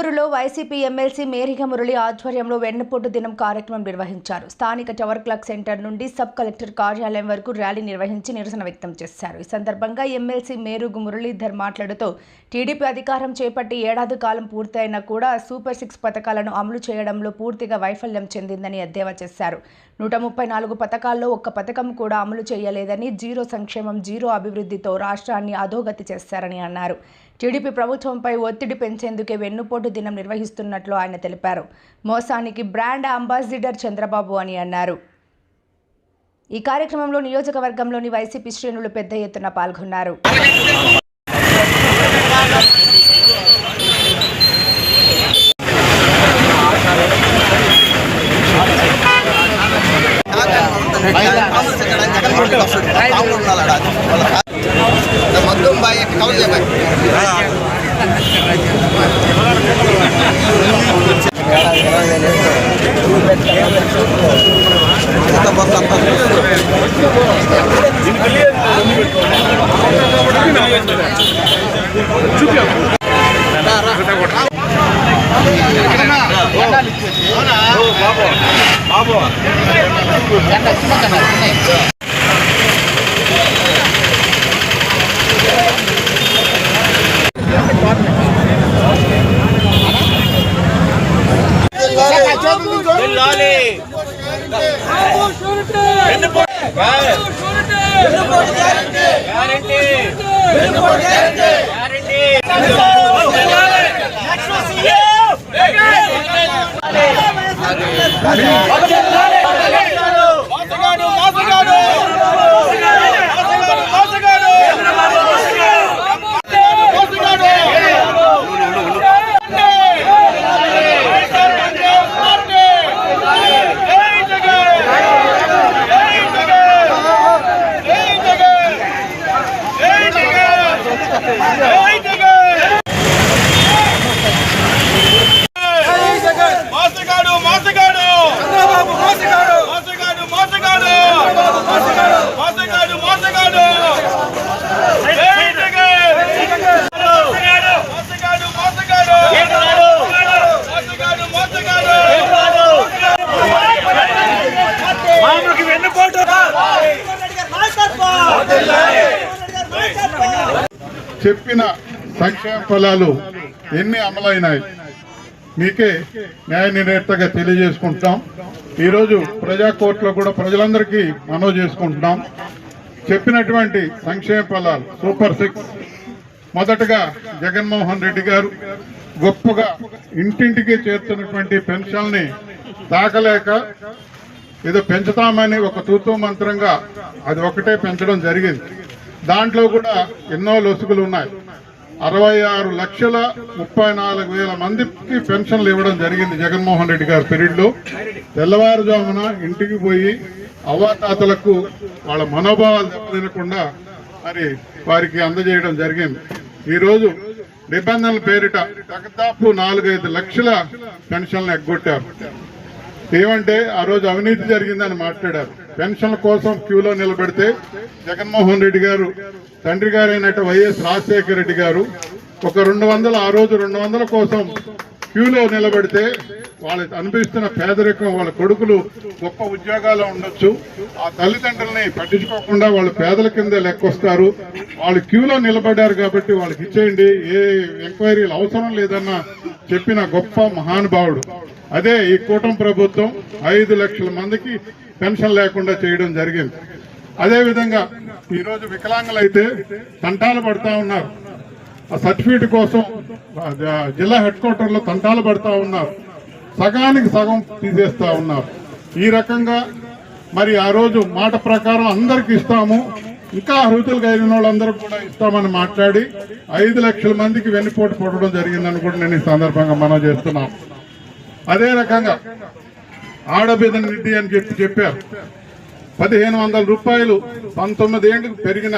గూడూరులో YCP MLC Meriga Murali ఆధ్వర్యంలో వెన్నపోటు దినం కార్యక్రమం నిర్వహించారు. స్థానిక టవర్ క్లాక్ సెంటర్ నుండి సబ్ కలెక్టర్ కార్యాలయం వరకు ర్యాలీ నిర్వహించి నిరసన వ్యక్తం చేశారు. ఈ సందర్భంగా ఎమ్మెల్సీ మేరుగు మురళీధర్ మాట్లాడుతూ టీడీపీ అధికారం చేపట్టి ఏడాది కాలం పూర్తయినా కూడా సూపర్ సిక్స్ పథకాలను అమలు చేయడంలో పూర్తిగా వైఫల్యం చెందిందని ఎద్దేవా చేశారు. నూట ముప్పై నాలుగు పథకాల్లో ఒక్క పథకం కూడా అమలు చేయలేదని జీరో సంక్షేమం జీరో అభివృద్ధితో రాష్ట్రాన్ని అధోగతి చేశారని అన్నారు. టీడీపీ ప్రభుత్వంపై ఒత్తిడి పెంచేందుకే వెన్నుపోటు దినం నిర్వహిస్తున్నట్లు ఆయన తెలిపారు. మోసానికి బ్రాండ్ అంబాసిడర్ చంద్రబాబు అని అన్నారు. ఈ కార్యక్రమంలో నియోజకవర్గంలోని వైసీపీ శ్రేణులు పెద్ద ఎత్తున పాల్గొన్నారు. మద్దం ರೂಮ್ ಬಾಯಿ ಕೌಲ್ கொடுத்து పొలాలు ఫలాలు ఎన్ని అమలైనాయి? మీకే న్యాయ నిర్ణేతగా తెలియజేసుకుంటున్నాం. ఈరోజు ప్రజా కోర్టులో కూడా ప్రజలందరికీ మనవి చేసుకుంటున్నాం. చెప్పినటువంటి సంక్షేమ ఫలాలు సూపర్ సిక్స్. మొదటగా జగన్మోహన్ రెడ్డి గారు గొప్పగా ఇంటింటికి చేరుతున్నటువంటి పెన్షన్ని తాకలేక ఏదో పెంచుతామని ఒక తూతూ మంత్రంగా అది ఒకటే పెంచడం జరిగింది. దాంట్లో కూడా ఎన్నో లొసుగులు ఉన్నాయి. అరవై ఆరు లక్షల ముప్పై నాలుగు వేల మందికి పెన్షన్లు ఇవ్వడం జరిగింది జగన్మోహన్ రెడ్డి గారి పీరియడ్లో. తెల్లవారుజామున ఇంటికి పోయి అవ్వాతాతలకు వాళ్ళ మనోభావాలు దెబ్బతినకుండా మరి వారికి అందజేయడం జరిగింది. ఈరోజు నిబంధనల పేరిట దాదాపు నాలుగైదు లక్షల పెన్షన్లు ఎగ్గొట్టారు. ఏమంటే ఆ రోజు అవినీతి జరిగిందని మాట్లాడారు. పెన్షన్ల కోసం క్యూలో నిలబెడితే జగన్మోహన్ రెడ్డి గారు తండ్రి గారైనట్టు వైఎస్ రాజశేఖర రెడ్డి గారు ఒక రెండు వందల ఆ రోజు రెండు వందల కోసం క్యూలో నిలబెడితే వాళ్ళకి అనిపిస్తున్న పేదరికం వాళ్ళ కొడుకులు గొప్ప ఉద్యోగాలు ఉండొచ్చు. ఆ తల్లిదండ్రుల్ని పట్టించుకోకుండా వాళ్ళు పేదల కింద లెక్కొస్తారు. వాళ్ళు క్యూలో నిలబడ్డారు కాబట్టి వాళ్ళకి ఇచ్చేయండి. ఏ ఎంక్వైరీలు అవసరం లేదన్న చెప్పిన గొప్ప మహానుభావుడు. అదే ఈ కూటమి ప్రభుత్వం ఐదు లక్షల మందికి పెన్షన్ లేకుండా చేయడం జరిగింది. అదేవిధంగా ఈరోజు ఈరోజు వికలాంగులైతే తంటాలు పడతా ఉన్నారు. ఆ సర్టిఫికేట్ కోసం జిల్లా హెడ్ క్వార్టర్లో తంటాలు పడతా ఉన్నారు. సగానికి సగం తీసేస్తా ఉన్నారు. ఈ రకంగా మరి ఆ రోజు మాట ప్రకారం అందరికి ఇస్తాము. ఇంకా అర్హతలు కలిగిన వాళ్ళందరూ కూడా ఇస్తామని మాట్లాడి ఐదు లక్షల మందికి వెన్నుపోటు పడడం జరిగిందని కూడా నేను ఈ సందర్భంగా మనం చేస్తున్నాం అదే రకంగా ఆడబిడ్డ నిధి అని చెప్పి చెప్పారు. పదిహేను వందల రూపాయలు పంతొమ్మిది ఏళ్ళకి పెరిగిన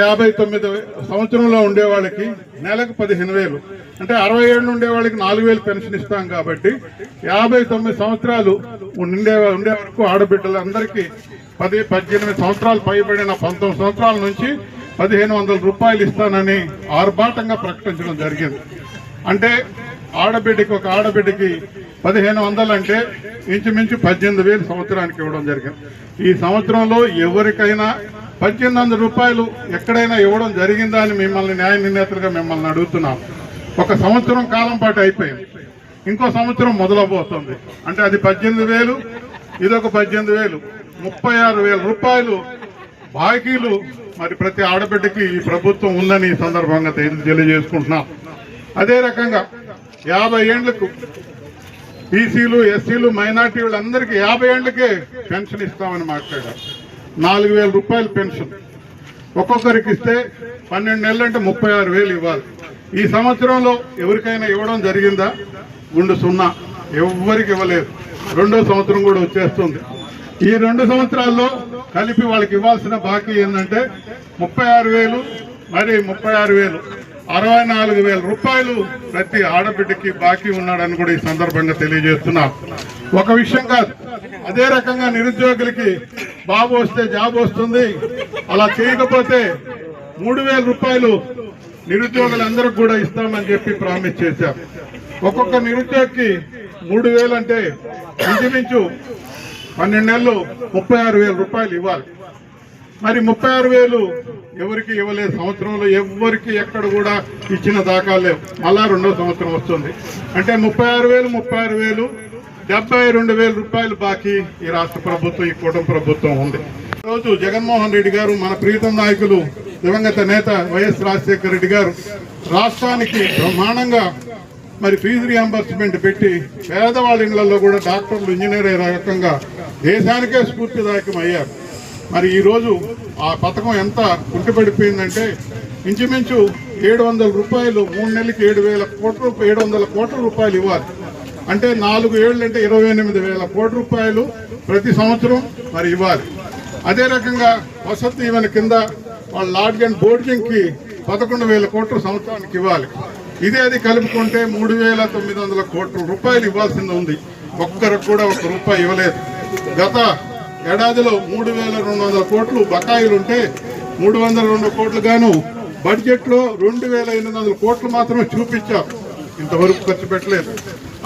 యాభై తొమ్మిది సంవత్సరంలో ఉండే వాళ్ళకి నెలకు పదిహేను వేలు. అంటే అరవై ఏళ్ళు ఉండే వాళ్ళకి నాలుగు వేలు పెన్షన్ ఇస్తాం కాబట్టి యాభై తొమ్మిది సంవత్సరాలు ఉండే ఉండే వరకు ఆడబిడ్డలందరికీ పది పద్దెనిమిది సంవత్సరాలు పైబడిన పంతొమ్మిది సంవత్సరాల నుంచి పదిహేను వందల రూపాయలు ఇస్తానని ఆర్భాటంగా ప్రకటించడం జరిగింది. అంటే ఆడబిడ్డకి ఒక ఆడబిడ్డకి పదిహేను వందలంటే ఇంచుమించు పద్దెనిమిది వేలు సంవత్సరానికి ఇవ్వడం జరిగింది. ఈ సంవత్సరంలో ఎవరికైనా పద్దెనిమిది వందల రూపాయలు ఎక్కడైనా ఇవ్వడం జరిగిందా అని మిమ్మల్ని న్యాయ నిర్ణేతలుగా మిమ్మల్ని అడుగుతున్నాం. ఒక సంవత్సరం కాలం పాటు అయిపోయింది. ఇంకో సంవత్సరం మొదలబోతుంది అంటే అది పద్దెనిమిది వేలు ఇదొక పద్దెనిమిది వేలు. ముప్పై ఆరు వేల రూపాయలు బాకీలు మరి ప్రతి ఆడబిడ్డకి ఈ ప్రభుత్వం ఉందని ఈ సందర్భంగా తెలియజేసుకుంటున్నాం. అదే రకంగా యాభై ఏండ్లకు బీసీలు ఎస్సీలు మైనార్టీ వాళ్ళందరికీ యాభై ఏండ్లకే పెన్షన్ ఇస్తామని మాట్లాడారు. నాలుగు వేల రూపాయల పెన్షన్. ఒక్కొక్కరికి ఇస్తే పన్నెండు నెలలు అంటే ముప్పై ఆరు వేలు ఇవ్వాలి. ఈ సంవత్సరంలో ఎవరికైనా ఇవ్వడం జరిగిందా? గుండు సున్నా. ఎవ్వరికి ఇవ్వలేదు. రెండో సంవత్సరం కూడా వచ్చేస్తుంది. ఈ రెండు సంవత్సరాల్లో కలిపి వాళ్ళకి ఇవ్వాల్సిన బాకీ ఏంటంటే ముప్పై ఆరు వేలు మరి ముప్పై ఆరు వేలు. అరవై నాలుగు వేల రూపాయలు ప్రతి ఆడబిడ్డకి బాకీ ఉన్నాడని కూడా ఈ సందర్భంగా తెలియజేస్తున్నా. ఒక విషయం కాదు అదే రకంగా నిరుద్యోగులకి బాబు వస్తే జాబ్ వస్తుంది. అలా చేయకపోతే మూడు వేల రూపాయలు నిరుద్యోగులందరికి కూడా ఇస్తామని చెప్పి ప్రామిస్ చేశాం. ఒక్కొక్క నిరుద్యోగికి మూడు వేలు అంటే ఇంచుమించు పన్నెండు నెలలు ముప్పై ఆరు వేల రూపాయలు ఇవ్వాలి. మరి ముప్పై ఆరు వేలు ఎవరికి ఇవ్వలేదు. సంవత్సరంలో ఎవరికి ఎక్కడ కూడా ఇచ్చిన దాకా లేవు. మళ్ళా రెండో సంవత్సరం వస్తుంది. అంటే ముప్పై ఆరు వేలు ముప్పై ఆరు వేలు డెబ్బై రెండు వేల రూపాయలు బాకీ ఈ రాష్ట్ర ప్రభుత్వం ఈ కూటమి ప్రభుత్వం ఉంది. రోజు జగన్మోహన్ రెడ్డి గారు మన ప్రీతం నాయకులు దివంగత నేత వైఎస్ రాజశేఖర రెడ్డి గారు రాష్ట్రానికి బ్రహ్మాండంగా మరి ఫీజు రియంబర్స్మెంట్ పెట్టి పేదవాళ్ళ ఇళ్ళలో కూడా డాక్టర్లు ఇంజనీర్ అయ్యే రకంగా దేశానికే స్ఫూర్తిదాయకం అయ్యారు మరి ఈరోజు ఆ పథకం ఎంత కుంటుపడిపోయిందంటే ఇంచుమించు ఏడు వందల రూపాయలు మూడు నెలలకి ఏడు వేల కోట్ల ఏడు వందల కోట్ల రూపాయలు ఇవ్వాలి. అంటే నాలుగు ఏళ్ళు అంటే ఇరవై ఎనిమిది వేల కోట్ల రూపాయలు ప్రతి సంవత్సరం మరి ఇవ్వాలి. అదే రకంగా వసతి దీవెన కింద వాళ్ళ లాడ్జ్ అండ్ బోర్డింగ్కి పదకొండు వేల కోట్ల సంవత్సరానికి ఇవ్వాలి. ఇదే అది కలుపుకుంటే మూడు వేల తొమ్మిది వందల కోట్ల రూపాయలు ఇవ్వాల్సింది ఉంది. ఒక్కరికి కూడా ఒక రూపాయి ఇవ్వలేదు. గత ఏడాదిలో మూడు వేల రెండు వందల కోట్లు బకాయిలు ఉంటే మూడు వందల రెండు కోట్లు గాను బడ్జెట్లో రెండు వేల ఎనిమిది వందల కోట్లు మాత్రమే చూపించాం. ఇంతవరకు ఖర్చు పెట్టలేదు.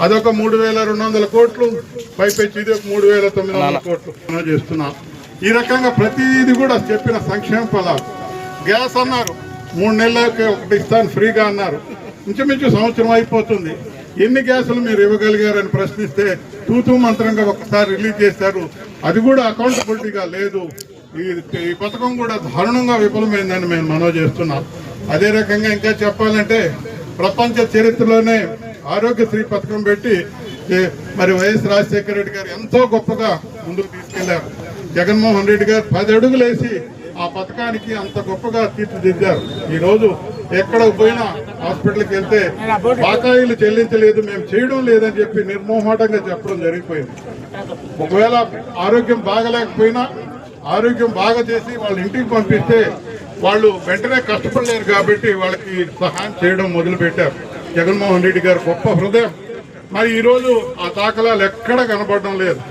అదొక మూడు వేల రెండు వందల కోట్లు పైపెచ్చి ఇది ఒక మూడు వేల తొమ్మిది వందల కోట్లు చేస్తున్నాం. ఈ రకంగా ప్రతిదీ కూడా చెప్పిన సంక్షేమ ఫలాలు. గ్యాస్ అన్నారు. మూడు నెలలకి ఒకటి ఇస్తాను ఫ్రీగా అన్నారు. ఇంచుమించు సంవత్సరం అయిపోతుంది. ఎన్ని గ్యాసులు మీరు ఇవ్వగలిగారని ప్రశ్నిస్తే తూతూ మంత్రంగా ఒకసారి రిలీజ్ చేశారు. అది కూడా అకౌంటబిలిటీగా లేదు. ఈ ఈ పథకం కూడా దారుణంగా విఫలమైందని మేము మనవి చేస్తున్నాం. అదే రకంగా ఇంకా చెప్పాలంటే ప్రపంచ చరిత్రలోనే ఆరోగ్యశ్రీ పథకం పెట్టి మరి వైఎస్ రాజశేఖర రెడ్డి గారు ఎంతో గొప్పగా ముందుకు తీసుకెళ్ళారు. జగన్మోహన్ రెడ్డి గారు పది అడుగులేసి ఆ పథకానికి అంత గొప్పగా తీర్చిదిద్దారు. ఈ రోజు ఎక్కడ పోయినా హాస్పిటల్కి వెళ్తే బాకాయిలు చెల్లించలేదు మేము చేయడం లేదని చెప్పి నిర్మోహటంగా చెప్పడం జరిగిపోయింది. ఒకవేళ ఆరోగ్యం బాగలేకపోయినా ఆరోగ్యం బాగా చేసి వాళ్ళ ఇంటికి పంపిస్తే వాళ్ళు వెంటనే కష్టపడలేరు కాబట్టి వాళ్ళకి సహాయం చేయడం మొదలుపెట్టారు. జగన్మోహన్ రెడ్డి గారు గొప్ప హృదయం. మరి ఈరోజు ఆ దాఖలాలు ఎక్కడ కనపడడం లేదు.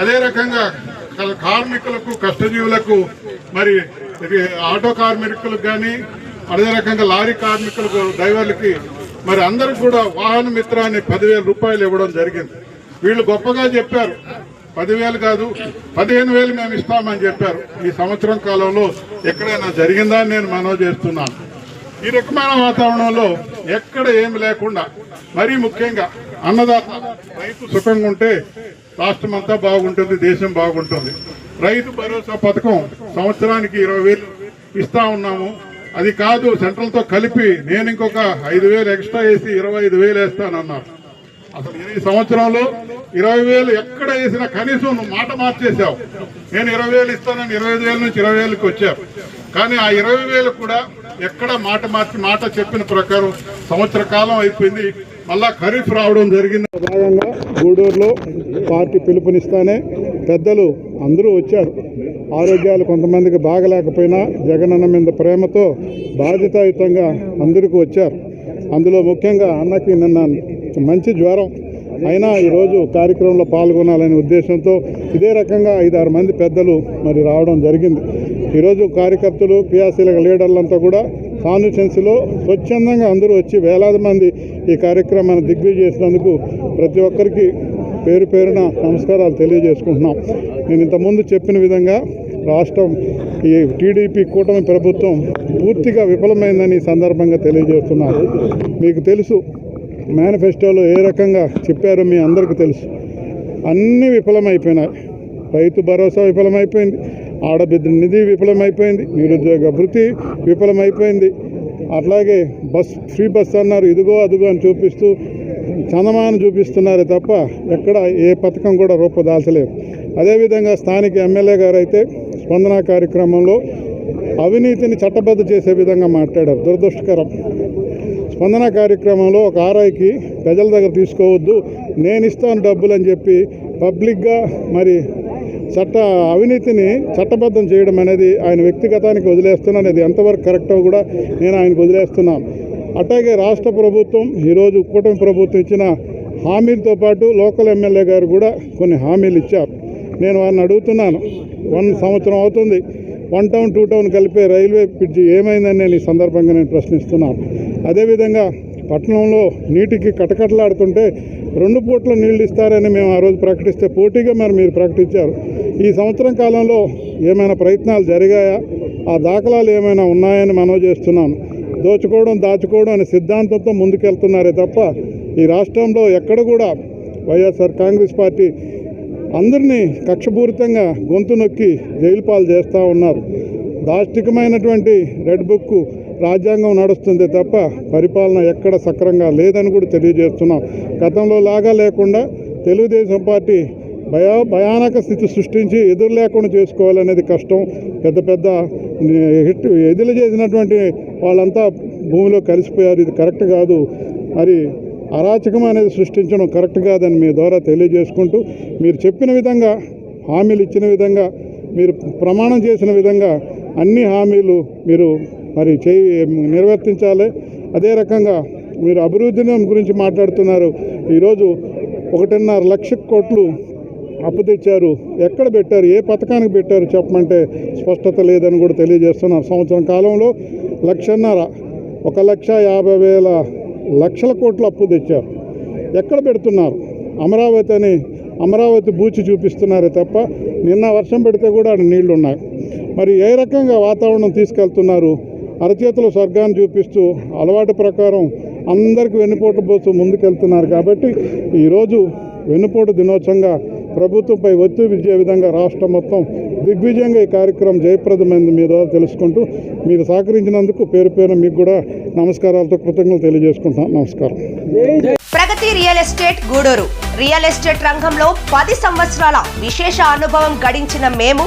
అదే రకంగా కార్మికులకు కష్టజీవులకు మరి ఇది ఆటో కార్మికులకు కానీ అదే రకంగా లారీ కార్మికులకు డ్రైవర్లకి మరి అందరికి కూడా వాహన మిత్ర అనే పదివేల రూపాయలు ఇవ్వడం జరిగింది. వీళ్ళు గొప్పగా చెప్పారు. పదివేలు కాదు పదిహేను వేలు మేము ఇస్తామని చెప్పారు. ఈ సంవత్సరం కాలంలో ఎక్కడైనా జరిగిందా అని నేను మనవి చేస్తున్నాను. ఈ రకమైన వాతావరణంలో ఎక్కడ ఏమి లేకుండా మరీ ముఖ్యంగా అన్నదాత రైతు సుఖంగా ఉంటే రాష్ట్రం అంతా బాగుంటుంది దేశం బాగుంటుంది. రైతు భరోసా పథకం సంవత్సరానికి ఇరవై వేలు ఇస్తా ఉన్నాము. అది కాదు సెంట్రల్తో కలిపి నేను ఇంకొక ఐదు వేలు ఎక్స్ట్రా వేసి ఇరవై ఐదు వేలు వేస్తానన్నారు. అసలు ఈ సంవత్సరంలో ఇరవై వేలు ఎక్కడ వేసినా కనీసం నువ్వు మాట మార్చేసావు నేను ఇరవై వేలు ఇస్తానని ఇరవై ఐదు వేల నుంచి ఇరవై వేలకు వచ్చావు కానీ ఆ ఇరవై వేలు కూడా ఎక్కడ మాట మార్చి మాట చెప్పిన ప్రకారం సంవత్సర కాలం అయిపోయింది. మళ్ళా ఖరీఫ్ రావడం జరిగింది. భాగంగా గూడూరులో పార్టీ పిలుపునిస్తానే పెద్దలు అందరూ వచ్చారు. ఆరోగ్యాలు కొంతమందికి బాగలేకపోయినా జగనన్న మీద ప్రేమతో బాధ్యతాయుతంగా అందరికీ వచ్చారు. అందులో ముఖ్యంగా అన్నకి నిన్న మంచి జ్వరం. అయినా ఈరోజు కార్యక్రమంలో పాల్గొనాలనే ఉద్దేశంతో ఇదే రకంగా ఐదారు మంది పెద్దలు మరి రావడం జరిగింది. ఈరోజు కార్యకర్తలు క్రియాశీలక లీడర్లంతా కూడా కాన్స్టిట్యున్సీలో స్వచ్ఛందంగా అందరూ వచ్చి వేలాది మంది ఈ కార్యక్రమాన్ని దిగ్విజయం చేసినందుకు ప్రతి ఒక్కరికి పేరు పేరున నమస్కారాలు తెలియజేసుకుంటున్నాం. నేను ఇంతకుముందు చెప్పిన విధంగా రాష్ట్రం ఈ టీడీపీ కూటమి ప్రభుత్వం పూర్తిగా విఫలమైందని సందర్భంగా తెలియజేస్తున్నాను. మీకు తెలుసు మేనిఫెస్టోలో ఏ రకంగా చెప్పారో మీ అందరికీ తెలుసు. అన్నీ విఫలమైపోయినాయి. రైతు భరోసా విఫలమైపోయింది ఆడబిడ్డ నిధి విఫలమైపోయింది నిరుద్యోగ భృతి విఫలమైపోయింది. అట్లాగే బస్ ఫ్రీ బస్ అన్నారు. ఇదిగో అదిగో అని చూపిస్తూ చందమాను చూపిస్తున్నారే తప్ప ఎక్కడ ఏ పథకం కూడా రూపదాల్చలేదు. అదేవిధంగా స్థానిక ఎమ్మెల్యే గారు అయితే స్పందన కార్యక్రమంలో అవినీతిని చట్టబద్ధ చేసే విధంగా మాట్లాడారు. దురదృష్టకరం. స్పందన కార్యక్రమంలో ఒక ఆర్ఐకి ప్రజల దగ్గర తీసుకోవద్దు నేను ఇస్తాను డబ్బులు అని చెప్పి పబ్లిక్గా మరి చట్ట అవినీతిని చట్టబద్ధం చేయడం అనేది ఆయన వ్యక్తిగతానికి వదిలేస్తున్నాను అది ఎంతవరకు కరెక్టో కూడా నేను ఆయనకు వదిలేస్తున్నాను అట్లాగే రాష్ట్ర ప్రభుత్వం ఈరోజు కూటమి ప్రభుత్వం ఇచ్చిన హామీలతో పాటు లోకల్ ఎమ్మెల్యే గారు కూడా కొన్ని హామీలు ఇచ్చారు. నేను వారిని అడుగుతున్నాను. వన్ సంవత్సరం అవుతుంది. వన్ టౌన్ టూ టౌన్ కలిపే రైల్వే బ్రిడ్జ్ ఏమైందని నేను ఈ సందర్భంగా నేను ప్రశ్నిస్తున్నాను. అదేవిధంగా పట్టణంలో నీటికి కటకటలాడుతుంటే రెండు పూట్ల నీళ్ళు ఇస్తారని మేము ఆ రోజు ప్రకటిస్తే పోటీగా మరి మీరు ప్రకటించారు. ఈ సంవత్సరం కాలంలో ఏమైనా ప్రయత్నాలు జరిగాయా? ఆ దాఖలాలు ఏమైనా ఉన్నాయని మనవి చేస్తున్నాను. దోచుకోవడం దాచుకోవడం అనే సిద్ధాంతంతో ముందుకెళ్తున్నారే తప్ప ఈ రాష్ట్రంలో ఎక్కడ కూడా వైఎస్ఆర్ కాంగ్రెస్ పార్టీ అందరినీ కక్షపూరితంగా గొంతు నొక్కి జైలు పాలు చేస్తూ ఉన్నారు. దాష్టికమైనటువంటి రెడ్ బుక్ రాజ్యాంగం నడుస్తుంది తప్ప పరిపాలన ఎక్కడ సక్రంగా లేదని కూడా తెలియజేస్తున్నాం. గతంలో లాగా లేకుండా తెలుగుదేశం పార్టీ భయా భయానక స్థితి సృష్టించి ఎదురు లేకుండా చేసుకోవాలనేది కష్టం. పెద్ద పెద్ద హిట్ ఎదురు చేసినటువంటి వాళ్ళంతా భూమిలో కలిసిపోయారు. ఇది కరెక్ట్ కాదు. మరి అరాచకం అనేది సృష్టించడం కరెక్ట్ కాదని మీ ద్వారా తెలియజేసుకుంటూ మీరు చెప్పిన విధంగా హామీలు ఇచ్చిన విధంగా మీరు ప్రమాణం చేసిన విధంగా అన్ని హామీలు మీరు మరి చేయి నిర్వర్తించాలి. అదే రకంగా మీరు అభివృద్ధి గురించి మాట్లాడుతున్నారు. ఈరోజు ఒకటిన్నర లక్ష కోట్లు అప్పు తెచ్చారు. ఎక్కడ పెట్టారు? ఏ పథకానికి పెట్టారు? చెప్పమంటే స్పష్టత లేదని కూడా తెలియజేస్తున్నారు. సంవత్సరం కాలంలో లక్షన్నర ఒక లక్ష యాభై వేల లక్షల కోట్లు అప్పు తెచ్చారు. ఎక్కడ పెడుతున్నారు? అమరావతి అని అమరావతి బూచి చూపిస్తున్నారే తప్ప నిన్న వర్షం పెడితే కూడా ఆడ నీళ్ళు ఉన్నాయి మరి ఏ రకంగా వాతావరణం తీసుకెళ్తున్నారు? అరచేతుల స్వర్గాన్ని చూపిస్తూ అలవాటు ప్రకారం అందరికీ వెన్నుపోటు పోస్తూ ముందుకెళ్తున్నారు కాబట్టి ఈరోజు వెన్నుపోటు దినోత్సవంగా ప్రభుత్వంపై ఒత్తిడి విజయ విధంగా రాష్ట్రం మొత్తం దిగ్విజయంగా ఈ కార్యక్రమం జయప్రదమైంది మీ ద్వారా తెలుసుకుంటూ మీరు సహకరించినందుకు పేరు పేరు మీకు కూడా నమస్కారాలతో కృతజ్ఞతలు తెలియజేసుకుంటాం నమస్కారం. Pragati real estate Gudur. Real estate రంగంలో పది సంవత్సరాల విశేష అనుభవం గడించిన మేము